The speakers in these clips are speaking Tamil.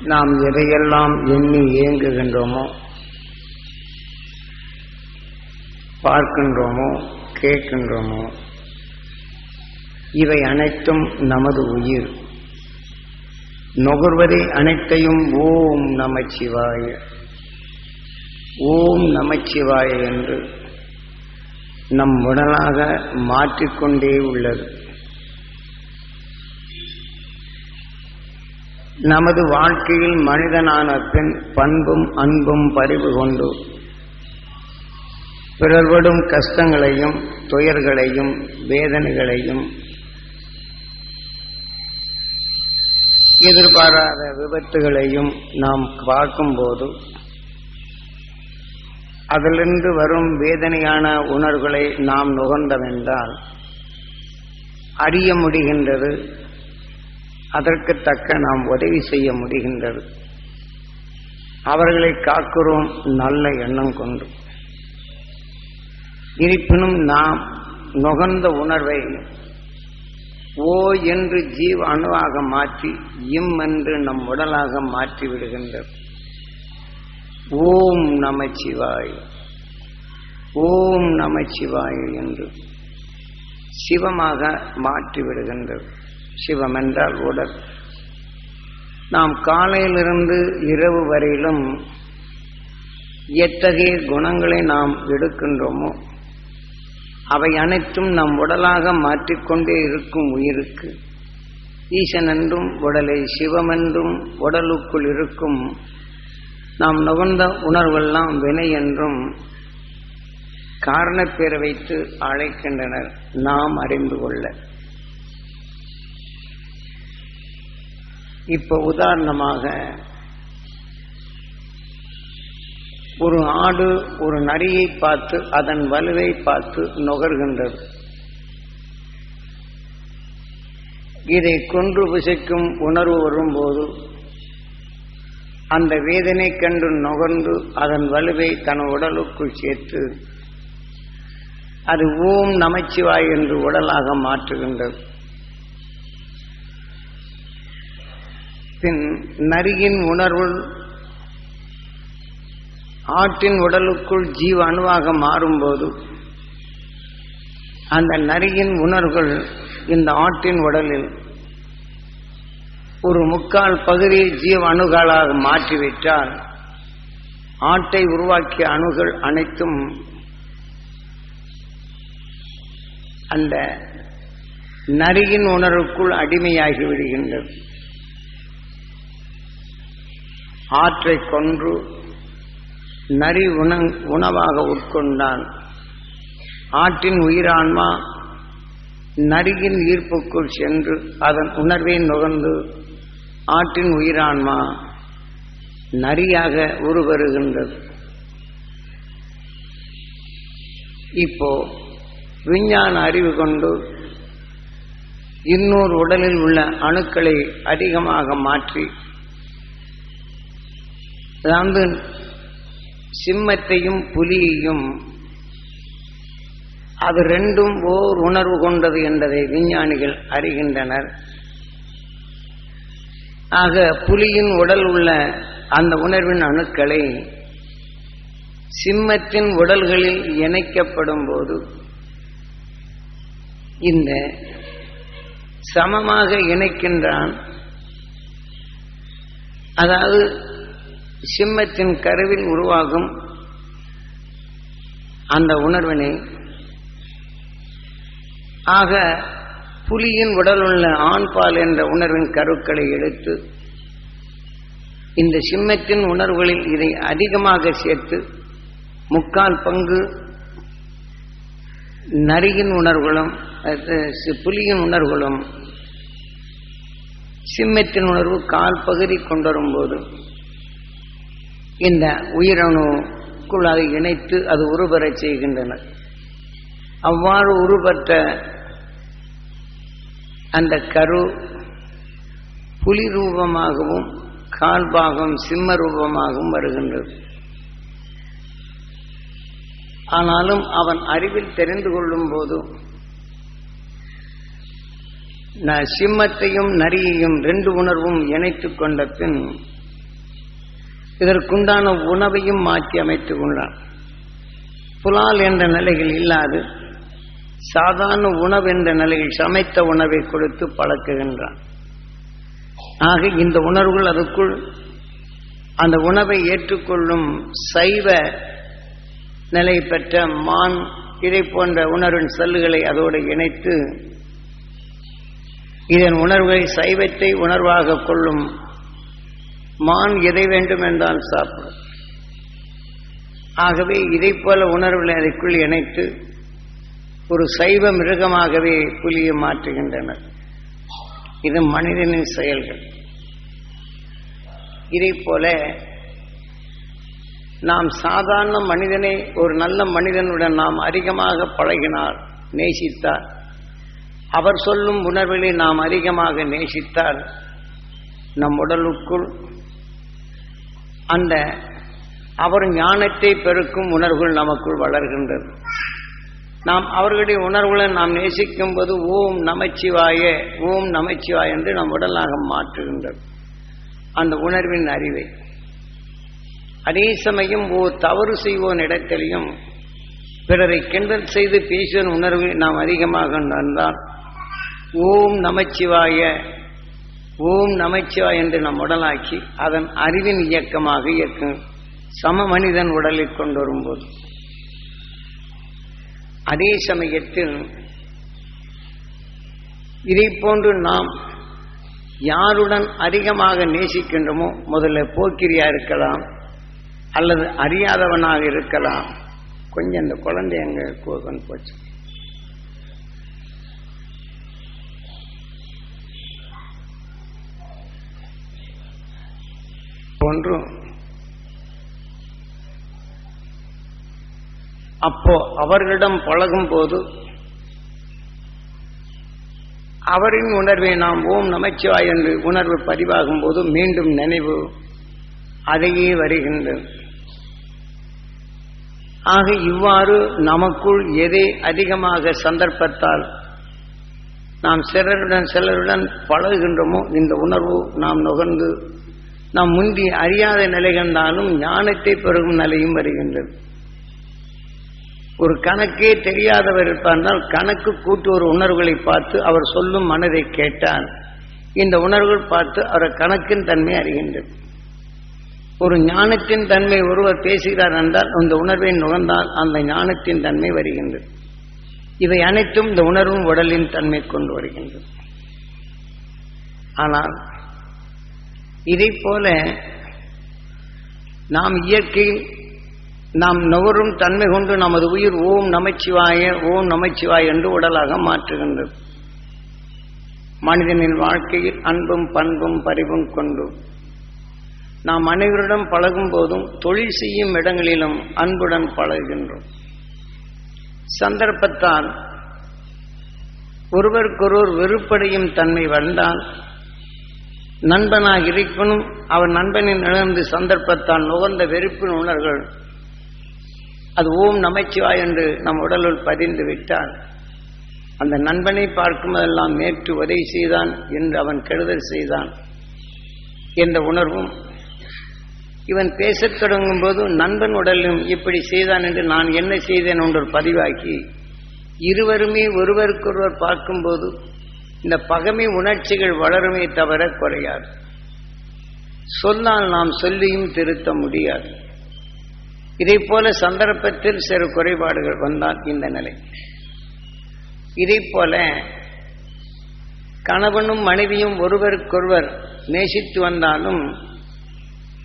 நாம் எதையெல்லாம் எண்ணி ஏங்குகின்றோமோ பார்க்கின்றோமோ கேட்கின்றோமோ இவை அனைத்தும் நமது உயிர். நுகர்வதை அனைத்தையும் ஓம் நமச்சிவாய. ஓம் நமச்சிவாய என்று நம் உடலாக மாற்றிக்கொண்டே உள்ளது. நமது வாழ்க்கையில் மனிதனான பின் பண்பும் அன்பும் பறிவு கொண்டு பிறர்படும் கஷ்டங்களையும் துயர்களையும் வேதனைகளையும் எதிர்பாராத விபத்துகளையும் நாம் பார்க்கும்போது அதிலிருந்து வரும் வேதனையான உணர்வுகளை நாம் நுகர்ந்தவென்றால் அறிய முடிகின்றது அதற்கு தக்க நாம் உதவி செய்ய முடிகின்றது. அவர்களை காக்கிறோம் நல்ல எண்ணம் கொண்டு. இருப்பினும் நாம் நுகர்ந்த உணர்வை ஓ என்று ஜீவ அணுவாக மாற்றி இம் என்று நம் உடலாக மாற்றி விடுகின்றது. ஓம் நமச்சிவாய் ஓம் நமச்சிவாய் என்று சிவமாக மாற்றி விடுகின்றது. சிவம் என்றால் உடல். நாம் காலையிலிருந்து இரவு வரையிலும் எத்தகைய குணங்களை நாம் எடுக்கின்றோமோ அவை அனைத்தும் நம் உடலாக மாற்றிக்கொண்டே இருக்கும் உயிருக்கு. ஈசன் என்றும் உடலை சிவமென்றும் உடலுக்குள் இருக்கும் நாம் நுகர்ந்த உணர்வெல்லாம் வினை என்றும் காரணப்பேரை வைத்து அழைக்கின்றனர். நாம் அறிந்து கொள்ள. இப்ப உதாரணமாக ஒரு ஆடு ஒரு நரியை பார்த்து அதன் வலுவை பார்த்து நுகர்கின்றது. இதை கொன்று புசிக்கும் உணர்வு வரும்போது அந்த வேதனை கண்டு நுகர்ந்து அதன் வலுவை தன் உடலுக்குள் சேர்த்து அது ஓம் நமச்சிவாய் என்று உடலாக மாற்றுகின்றது. நரியின் உணர்வு ஆட்டின் உடலுக்குள் ஜீவ அணுவாக மாறும்போது அந்த நரியின் உணர்வுகள் இந்த ஆட்டின் உடலில் ஒரு முக்கால் பகுதியை ஜீவ அணுகளாக மாற்றிவிட்டால் ஆட்டை உருவாக்கிய அணுகள் அனைத்தும் அந்த நரியின் உணர்வுக்குள் அடிமையாகி விடுகின்றது ஆற்றை கொன்று நரி உண உணவாக உட்கொண்டான். ஆற்றின் உயிரான்மா நரியின் ஈர்ப்புக்குள் சென்று அதன் உணர்வை நுகர்ந்து ஆற்றின் உயிரான்மா நரியாக உருவருகின்றது. இப்போ விஞ்ஞான அறிவு கொண்டு இன்னொரு உடலில் உள்ள அணுக்களை அதிகமாக மாற்றி அதாவது சிம்மத்தையும் புலியையும் அது ரெண்டும் ஓர் உணர்வு கொண்டது என்பதை விஞ்ஞானிகள் அறிகின்றனர். ஆக புலியின் உடல் உள்ள அந்த உணர்வின் அணுக்களை சிம்மத்தின் உடல்களில் இணைக்கப்படும் போது இந்த சமமாக இணைக்கின்றான். அதாவது சிம்மத்தின் கருவில் உருவாகும் அந்த உணர்வினை ஆக புலியின் உடலுள்ள ஆண்பால் என்ற உணர்வின் கருக்களை எடுத்து இந்த சிம்மத்தின் உணர்வுகளில் இதை அதிகமாக சேர்த்து முக்கால் பங்கு நரியின் உணர்வுகளும் புலியின் உணர்வுகளும் சிம்மத்தின் உணர்வு கால் பகுதி கொண்டு வரும்போது இந்த உயிரணுக்குள் அதை இணைத்து அது உருபெறச் செய்கின்றனர் அவ்வாறு உருபெற்ற அந்த கரு புலி ரூபமாகவும் கால்பாகம் சிம்ம ரூபமாகவும் வருகின்றது. ஆனாலும் அவன் அறிவில் தெரிந்து கொள்ளும் போது சிம்மத்தையும் நரியையும் ரெண்டு உணர்வும் இணைத்துக் கொண்ட பின் இதற்குண்டான உணவையும் மாற்றி அமைத்துக் கொண்டான் புலால் என்ற நிலைகள் இல்லாது சாதாரண உணவு என்ற நிலையில் சமைத்த உணவை கொடுத்து பழக்குகின்றான். ஆக இந்த உணர்வுகள் அதுக்குள் அந்த உணவை ஏற்றுக்கொள்ளும் சைவ நிலை பெற்ற மான் இதை போன்ற உணர்வின் செல்லுகளை அதோடு இணைத்து இதன் உணர்வை சைவத்தை உணர்வாக கொள்ளும் மான் எதை வேண்டும் என்றால் சாப்பிடும். ஆகவே இதை போல உணர்வுகளை அதற்குள் இணைத்து ஒரு சைவ மிருகமாகவே புலியை மாற்றுகின்றனர். இது மனிதனின் செயல்கள். இதை போல நாம் சாதாரண மனிதனை ஒரு நல்ல மனிதனுடன் நாம் அதிகமாக பழகினார் நேசித்தார் அவர் சொல்லும் உணர்வுகளை நாம் அதிகமாக நேசித்தால் நம் உடலுக்குள் அந்த அவர் ஞானத்தை பெருக்கும் உணர்வுகள் நமக்குள் வளர்கின்றது. நாம் அவர்களுடைய உணர்வுகளை நாம் நேசிக்கும் போது ஓம் நமச்சிவாய ஓம் நமச்சிவாய என்று நம் உடலாக மாற்றுகின்றது. அந்த உணர்வின் அறிவை. அதே சமயம் ஓ தவறு செய்வோன் இடத்திலையும் பிறரை கிண்டல் செய்து பேசுவன் உணர்வு நாம் அதிகமாக நடந்தால் ஓம் நமச்சிவாய ஓம் நமச்சிவா என்று நம் உடலாக்கி அதன் அறிவின் இயக்கமாக இயக்கும் சம மனிதன் உடலில் கொண்டு வரும்போது. அதே சமயத்தில் இதை போன்று நாம் யாருடன் அதிகமாக நேசிக்கின்றோமோ முதல்ல போக்கிரியா இருக்கலாம் அல்லது அறியாதவனாக இருக்கலாம். கொஞ்சம் இந்த குழந்தை எங்க கோகன் போச்சு. தோன்றும் அப்போ அவர்களிடம் பழகும் போது அவரின் உணர்வை நாம் ஓம் நமச்சிவாய் என்று உணர்வு பதிவாகும் போது மீண்டும் நினைவு அதையே வருகின்றது ஆக இவ்வாறு நமக்குள் எதை அதிகமாக சந்தர்ப்பத்தால் நாம் சிலருடன் சிலருடன் பழகுகின்றோமோ இந்த உணர்வு நாம் நுகர்ந்து நாம் முந்தி அறியாத நிலை கண்டாலும் ஞானத்தை பெருகும் நிலையும் வருகின்றது. ஒரு கணக்கே தெரியாதவர் இருப்பார்னால் கணக்கு கூட்டு ஒரு உணர்வுகளை பார்த்து அவர் சொல்லும் மனதை கேட்டால் இந்த உணர்வுகள் பார்த்து அவர் கணக்கின் தன்மை அறிகின்றது. ஒரு ஞானத்தின் தன்மை ஒருவர் பேசுகிறார் என்றால் அந்த உணர்வை நுகர்ந்தால் அந்த ஞானத்தின் தன்மை வருகின்றது. இவை அனைத்தும் இந்த உணர்வும் உடலின் தன்மை கொண்டு வருகின்றது. ஆனால் இதை போல நாம் இயற்கை நாம் நுகரும் தன்மை கொண்டு நமது உயிர் ஓம் நமச்சிவாய ஓம் நமச்சிவாய் என்று உடலாக மாற்றுகின்றது. மனிதனின் வாழ்க்கையில் அன்பும் பண்பும் பரிவும் கொண்டு நாம் அனைவரிடம் பழகும் போதும் தொழில் செய்யும் இடங்களிலும் அன்புடன் பழகுகின்றோம். சந்தர்ப்பத்தால் ஒருவருக்கொருவர் வெறுப்படையும் தன்மை வந்தால் நண்பனாக இருப்பினும் அவர் நண்பனின் இழந்து சந்தர்ப்பத்தால் நுகர்ந்த வெறுப்பின் உணர்கள் அது ஓம் நமச்சிவாய் என்று நம் உடலுள் பதிந்து விட்டால் அந்த நண்பனை பார்க்கும்போதெல்லாம் நேற்று உதவி செய்தான் என்று அவன் கெடுதல் செய்தான் என்ற உணர்வும். இவன் பேசத் தொடங்கும் போது நண்பன் உடலும் இப்படி செய்தான் என்று நான் என்ன செய்தேன் என்று பதிவாக்கி இருவருமே ஒருவருக்கொருவர் பார்க்கும்போது இந்த பகமை உணர்ச்சிகள் வளருமே தவிர குறையாது. சொன்னால் நாம் சொல்லியும் திருத்த முடியாது. இதை போல சந்தர்ப்பத்தில் சிறு குறைபாடுகள் வந்தால் இந்த நிலை. இதை போல கணவனும் மனைவியும் ஒருவருக்கொருவர் நேசித்து வந்தாலும்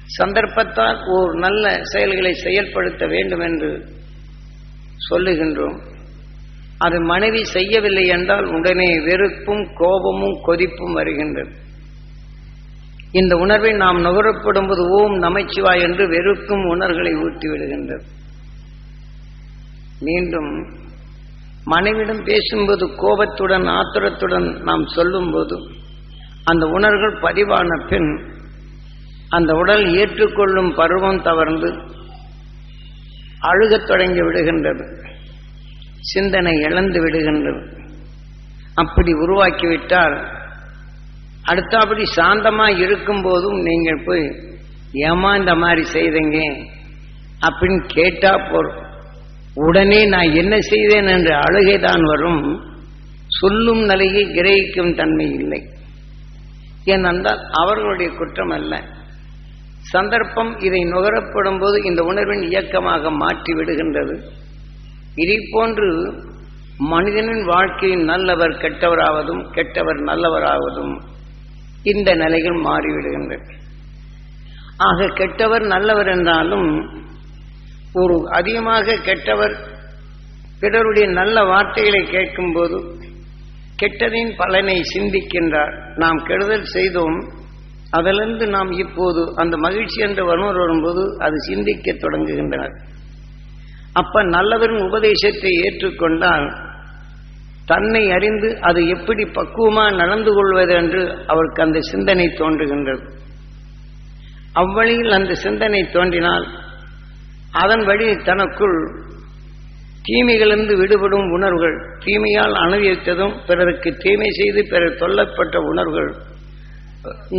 சந்தர்ப்பத்தால் ஓர் நல்ல செயல்களை செயல்படுத்த வேண்டும் என்று சொல்லுகின்றோம். அது மனைவி செய்யவில்லை என்றால் உடனே வெறுப்பும் கோபமும் கொதிப்பும் வருகின்றது. இந்த உணர்வை நாம் நுகரப்படும் போது ஓம் நமச்சிவாய் என்று வெறுக்கும் உணர்களை ஊட்டி விடுகின்றது. மீண்டும் மனைவிடம் பேசும்போது கோபத்துடன் ஆத்திரத்துடன் நாம் சொல்லும்போது அந்த உணர்வுகள் பதிவான பின் அந்த உடல் ஏற்றுக்கொள்ளும் பருவம் தவர்ந்து அழுகத் தொடங்கி விடுகின்றது. சிந்தனை இழந்து விடுகின்றது. அப்படி உருவாக்கிவிட்டால் அடுத்தபடி சாந்தமாக இருக்கும் போதும் நீங்கள் போய் ஏமா இந்த மாதிரி செய்தீங்க? அப்படின்னு கேட்டா போறோம். உடனே நான் என்ன செய்தேன் என்று அழுகைதான் வரும். சொல்லும் நிலையை கிரகிக்கும் தன்மை இல்லை. ஏனென்றால் அவர்களுடைய குற்றம் அல்ல. சந்தர்ப்பம் இதை நுகரப்படும் போது இந்த உணர்வின் இயக்கமாக மாற்றி விடுகின்றது. இதை போன்று மனிதனின் வாழ்க்கையில் நல்லவர் கெட்டவராவதும் கெட்டவர் நல்லவராவதும் இந்த நிலைகள் மாறிவிடுகின்றன. ஆக கெட்டவர் நல்லவர் என்றாலும் ஒரு அதிகமாக கெட்டவர் பிறருடைய நல்ல வார்த்தைகளை கேட்கும்போது கெட்டதின் பலனை சிந்திக்கின்றார். நாம் கெடுதல் செய்தோம். அதிலிருந்து நாம் இப்போது அந்த மகிழ்ச்சி என்ற வனூர் வரும்போது அது சிந்திக்க தொடங்குகின்றனர். அப்ப நல்லவரின் உபதேசத்தை ஏற்றுக்கொண்டால் தன்னை அறிந்து அது எப்படி பக்குவமா நடந்து கொள்வது என்று அவருக்கு அந்த சிந்தனை தோன்றுகின்றது. அவ்வழியில் அந்த சிந்தனை தோன்றினால் அதன் வழி தனக்குள் தீமைகளிலிருந்து விடுபடும் உணர்வுகள் தீமையால் அனுபவித்ததும் பிறருக்கு தீமை செய்து பிறர் தொல்லப்பட்ட உணர்வுகள்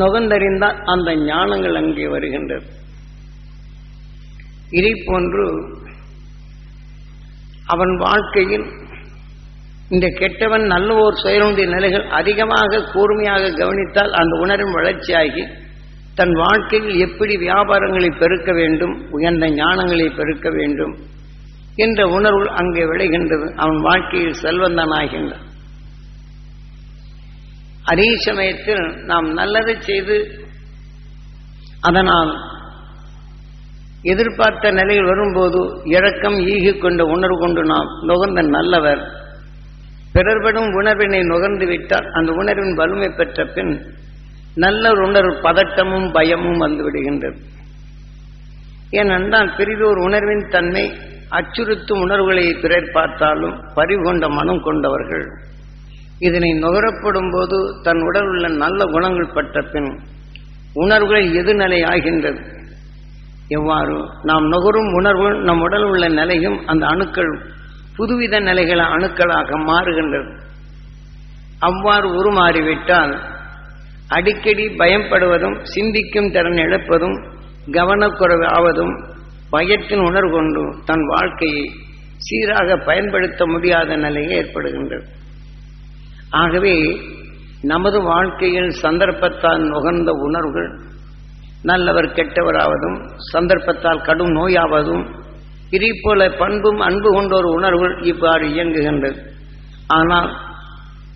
நுகர்ந்தறிந்தால் அந்த ஞானங்கள் அங்கே வருகின்றது. இதை போன்று அவன் வாழ்க்கையில் இந்த கெட்டவன் நல்ல ஓர் செயலுடைய நிலைகள் அதிகமாக கூர்மையாக கவனித்தால் அந்த உணரும் வளர்ச்சியாகி தன் வாழ்க்கையில் எப்படி வியாபாரங்களை பெருக்க வேண்டும் உயர்ந்த ஞானங்களை பெருக்க வேண்டும் என்ற உணர்வு அங்கே விளைகின்றது. அவன் வாழ்க்கையில் செல்வந்தனாகின்றான். அதே சமயத்தில் நாம் நல்லதை செய்து அதனால் எதிர்பார்த்த நிலையில் வரும்போது இழக்கம் ஈகி கொண்ட உணர்வு கொண்டு நாம் நுகர்ந்த நல்லவர். பிறர்படும் உணர்வினை நுகர்ந்து விட்டால் அந்த உணர்வின் வலிமை பெற்ற பின் நல்ல உணர்வு பதட்டமும் பயமும் வந்துவிடுகின்றது ஏனென்றால் பெரிதோர் உணர்வின் தன்மை அச்சுறுத்தும் உணர்வுகளை பிறர் பார்த்தாலும் பறிகொண்ட மனம் கொண்டவர்கள். இதனை நுகரப்படும் போது தன் உடல் உள்ள நல்ல குணங்கள் பட்ட பின் உணர்வுகள் எதிர்நிலை ஆகின்றது. எவ்வாறு நாம் நுகரும் உணர்வு நம் உடல் உள்ள நிலையும் அந்த அணுக்கள் புதுவித நிலைகளை அணுக்களாக மாறுகின்றது. அவ்வாறு உருமாறிவிட்டால் அடிக்கடி பயப்படுவதும் சிந்திக்கும் திறன் இழப்பதும் கவனக்குறைவு ஆவதும் பயத்தின் உணர்வு கொண்டு தன் வாழ்க்கையை சீராக பயன்படுத்த முடியாத நிலை ஏற்படுகின்றது. ஆகவே நமது வாழ்க்கையில் சந்தர்ப்பத்தால் நுகர்ந்த உணர்வுகள் நல்லவர் கெட்டவராவதும் சந்தர்ப்பத்தால் கடும் நோயாவதும் இதே போல பண்பும் அன்பு கொண்ட ஒரு உணர்வுகள் இவ்வாறு இயங்குகின்றது. ஆனால்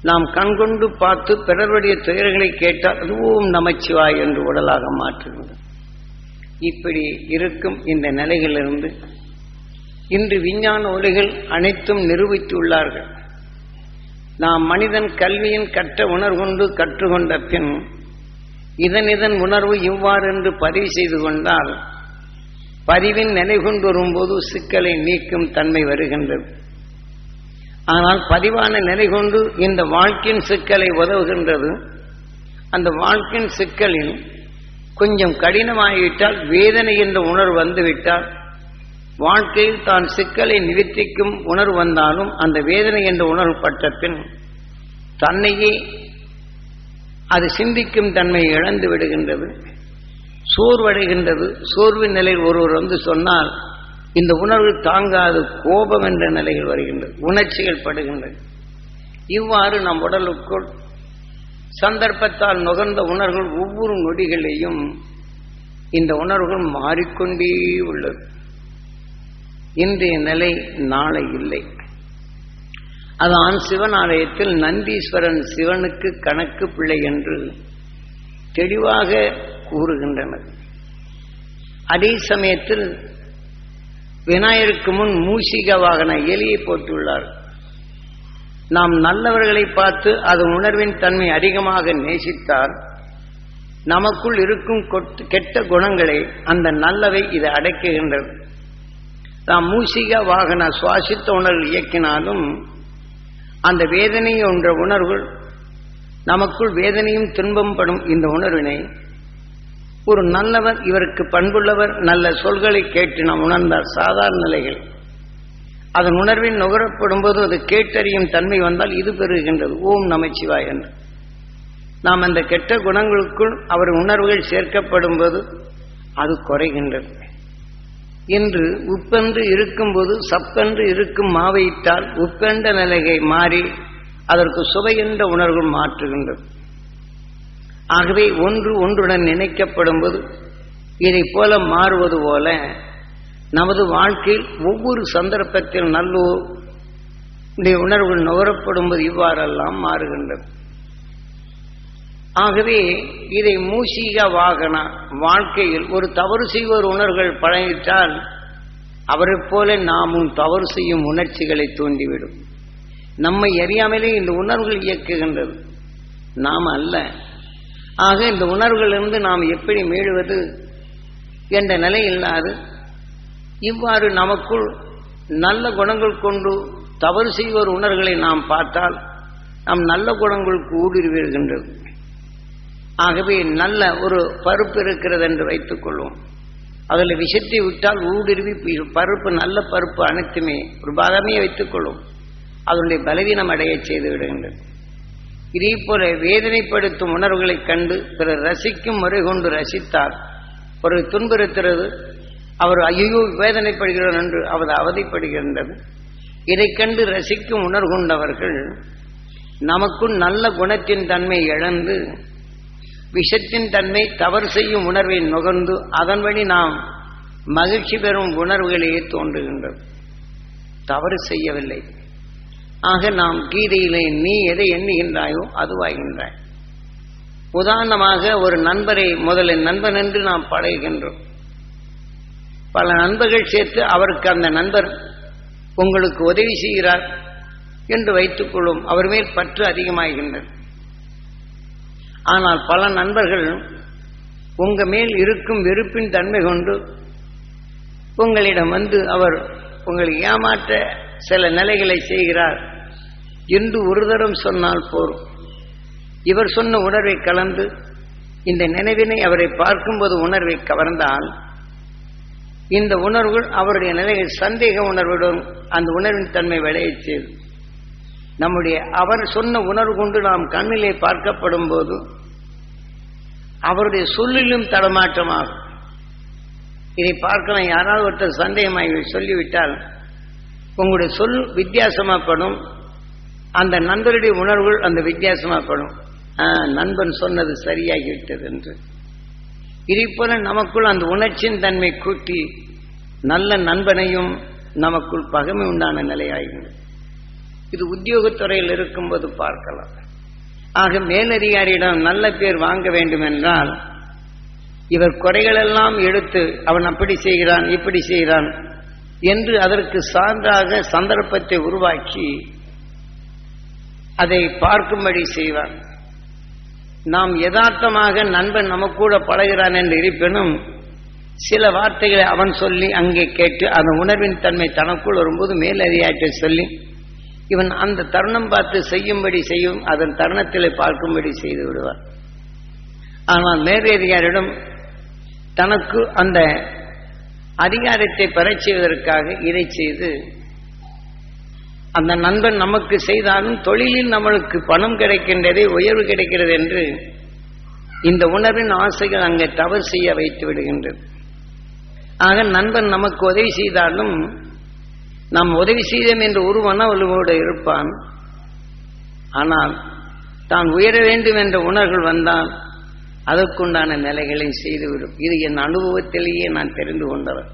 நாம் கண்கொண்டு பார்த்து பிறருடைய துயர்களை கேட்டால் அதுவும் நமச்சிவாய் என்று உடலாக மாற்றுகின்றது இப்படி இருக்கும் இந்த நிலையிலிருந்து இன்று விஞ்ஞான ஒலிகள் அனைத்தும் நிரூபித்துள்ளார்கள். நாம் மனிதன் கல்வியின் கற்ற உணர்கொண்டு கற்றுக்கொண்ட பின் இதன் இதன் உணர்வு இவ்வாறு என்று பதிவு செய்து கொண்டால் பதிவின் நிலை கொண்டு வரும்போது சிக்கலை நீக்கும் தன்மை வருகின்றது. ஆனால் பதிவான நிலை கொண்டு இந்த வாழ்க்கையின் சிக்கலை உதவுகின்றது. அந்த வாழ்க்கையின் சிக்கலில் கொஞ்சம் கடினமாகிவிட்டால் வேதனை என்ற உணர்வு வந்துவிட்டால் வாழ்க்கையில் தான் சிக்கலை நிவர்த்திக்கும் உணர்வு வந்தாலும் அந்த வேதனை என்ற உணர்வு பட்டத்தின் தன்னையே அது சிந்திக்கும் தன்மையை இழந்து விடுகின்றது சோர்வடைகின்றது. சோர்வு நிலையில் ஒருவர் வந்து சொன்னால் இந்த உணர்வு தாங்காது கோபம் என்ற நிலையில் வருகின்றது உணர்ச்சிகள் படுகின்றது. இவ்வாறு நம் உடலுக்குள் சந்தர்ப்பத்தால் நுகர்ந்த உணர்வுகள் ஒவ்வொரு நொடிகளையும் இந்த உணர்வுகள் மாறிக்கொண்டே உள்ளது. இன்றைய நிலை நாளை இல்லை. அதான் சிவன் ஆலயத்தில் நந்தீஸ்வரன் சிவனுக்கு கணக்கு பிள்ளை என்று தெளிவாக கூறுகின்றனர். அதே சமயத்தில் விநாயகருக்கு முன் மூசிக வாகன எலியை போட்டுள்ளார். நாம் நல்லவர்களை பார்த்து அது உணர்வின் தன்மை அதிகமாக நேசித்தால் நமக்குள் இருக்கும் கெட்ட குணங்களை அந்த நல்லவை இது அடைக்குகின்றது நாம் மூசிக வாகன சுவாசித்த உணர்வு இயக்கினாலும் அந்த வேதனை என்ற உணர்வு நமக்குள் வேதனையும் துன்பம் படும் இந்த உணர்வினை ஒரு நல்லவர் இவருக்கு பண்புள்ளவர் நல்ல சொல்களை கேட்டு நாம் உணர்ந்தார் சாதாரண நிலைகள். அதன் உணர்வின் நுகரப்படும் போது அது கேட்டறியும் தன்மை வந்தால் இது பெறுகின்றது. ஓம் நமச்சிவாய் என்று. நாம் அந்த கெட்ட குணங்களுக்குள் அவர் உணர்வுகள் சேர்க்கப்படும் போது அது குறைகின்றது. இன்று உப்பென்று இருக்கும்போது சப்பென்று இருக்கும் மாவையிட்டால் உப்பென்ற நிலையை மாறி அதற்கு சுவை என்ற உணர்வு மாற்றுகின்றது. ஆகவே ஒன்று ஒன்றுடன் நினைக்கப்படும் போது இதை போல மாறுவது போல நமது வாழ்க்கையில் ஒவ்வொரு சந்தர்ப்பத்தில் நல்ல உணர்வுகள் நுகரப்படும் போது இவ்வாறெல்லாம் மாறுகின்றது. ஆகவே இதை மூசிக வாகன வாழ்க்கையில் ஒரு தவறு செய்வோர் உணர்கள் பழகிட்டால் அவரைப் போல நாமும் தவறு செய்யும் உணர்ச்சிகளை தூண்டிவிடும். நம்மை அறியாமலே இந்த உணர்வுகள் இயக்குகின்றது. நாம் அல்ல. ஆக இந்த உணர்வுகளிலிருந்து நாம் எப்படி மீழுவது என்ற நிலை இல்லாது இவ்வாறு நமக்குள் நல்ல குணங்கள் கொண்டு தவறு செய்வோர் உணர்களை நாம் பார்த்தால் நம் நல்ல குணங்களுக்கு ஊடுருவிடுகின்றது. ஆகவே நல்ல ஒரு பருப்பு இருக்கிறது என்று வைத்துக் கொள்வோம். அதில் விஷத்தை விட்டால் ஊடுருவி பருப்பு நல்ல பருப்பு அனைத்துமே ஒரு பாகமே வைத்துக் கொள்ளும் அதனுடைய பலவீனம் அடைய செய்து விடுகின்றது. இதே போல வேதனைப்படுத்தும் உணர்வுகளைக் கண்டு பிறர் ரசிக்கும் முறை கொண்டு ரசித்தார். ஒரு துன்புறுத்துறது அவர் ஐயோ வேதனைப்படுகிறார் என்று அவர் அவதிப்படுகின்றது. இதைக் கண்டு ரசிக்கும் உணர்வு கொண்டவர்கள் நமக்கும் நல்ல குணத்தின் தன்மை இழந்து விஷத்தின் தன்மை தவறு செய்யும் உணர்வை நுகர்ந்து அதன் வழி நாம் மகிழ்ச்சி பெறும் உணர்வுகளையே தோன்றுகின்றது. தவறு செய்யவில்லை. ஆக நாம் கீதையிலே நீ எதை எண்ணுகின்றாயோ அதுவாகின்றாய். உதாரணமாக ஒரு நண்பரை முதலில் நண்பன் என்று நாம் பழகுகின்றோம் பல நண்பர்கள் சேர்த்து அவருக்கு அந்த நண்பர் உங்களுக்கு உதவி செய்கிறார் என்று வைத்துக் கொள்ளும் அவர் மேல் பற்று அதிகமாகின்றது. ஆனால் பல நண்பர்கள் உங்க மேல் இருக்கும் வெறுப்பின் தன்மை கொண்டு உங்களிடம் வந்து அவர் உங்களை ஏமாற்ற சில நிலைகளை செய்கிறார் என்று ஒரு தரம் சொன்னால் போரும். இவர் சொன்ன உணர்வை கலந்து இந்த நினைவினை அவரை பார்க்கும்போது உணர்வை கவர்ந்தால் இந்த உணர்வுகள் அவருடைய நிலையில் சந்தேக உணர்வுடன் அந்த உணர்வின் தன்மை விளையச் செய்து நம்முடைய அவர் சொன்ன உணர்வு கொண்டு நாம் கண்ணிலே பார்க்கப்படும் போது அவருடைய சொல்லிலும் தடமாற்றமாகும். இதை பார்க்கலாம் யாராவது ஒருத்தர் சந்தேகமாகி சொல்லிவிட்டால் உங்களுடைய சொல் வித்தியாசமாப்படும் அந்த நண்பருடைய உணர்வுகள் அந்த வித்தியாசமாப்படும் நண்பன் சொன்னது சரியாகிவிட்டது என்று. இதை போல நமக்குள் அந்த உணர்ச்சியின் தன்மை கூட்டி நல்ல நண்பனையும் நமக்குள் பகமை உண்டான நிலையாகிவிடும். இது உத்தியோகத்துறையில் இருக்கும்போது பார்க்கலாம். ஆக மேலதிகாரியிடம் நல்ல பேர் வாங்க வேண்டும் என்றால் இவர் குறைகளெல்லாம் எடுத்து அவன் அப்படி செய்கிறான் இப்படி செய்கிறான் என்று அதற்கு சான்றாக சந்தர்ப்பத்தை உருவாக்கி அதை பார்க்கும்படி செய்வான் நாம் யதார்த்தமாக நண்பன் நமக்கூட பழகிறான் என்று இருப்பினும் சில வார்த்தைகளை அவன் சொல்லி அங்கே கேட்டு அந்த உணர்வின் தன்மை தனக்குள் வரும்போது மேலதிகாரிட்ட சொல்லி இவன் அந்த தருணம் பார்த்து செய்யும்படி செய்யும் அதன் தருணத்தில் பார்க்கும்படி செய்து விடுவார். ஆனால் மேலதிகாரிடம் தனக்கு அந்த அதிகாரத்தை பெறச் செய்வதற்காக இதை செய்து அந்த நண்பன் நமக்கு செய்தாலும் தொழிலில் நம்மளுக்கு பணம் கிடைக்கின்றதே உயர்வு கிடைக்கிறது என்று இந்த உணர்வின் ஆசைகள் அங்கே தவறு செய்ய வைத்து விடுகின்றது. ஆக நண்பன் நமக்கு உதவி செய்தாலும் நாம் உதவி செய்தோம் என்ற ஒரு மனவலுவோடு இருப்பான். ஆனால் தான் உயர வேண்டும் என்ற உணர்வுகள் வந்தால் அதற்குண்டான நிலைகளை செய்துவிடும். இது என் அனுபவத்திலேயே நான் தெரிந்து கொண்டவன்.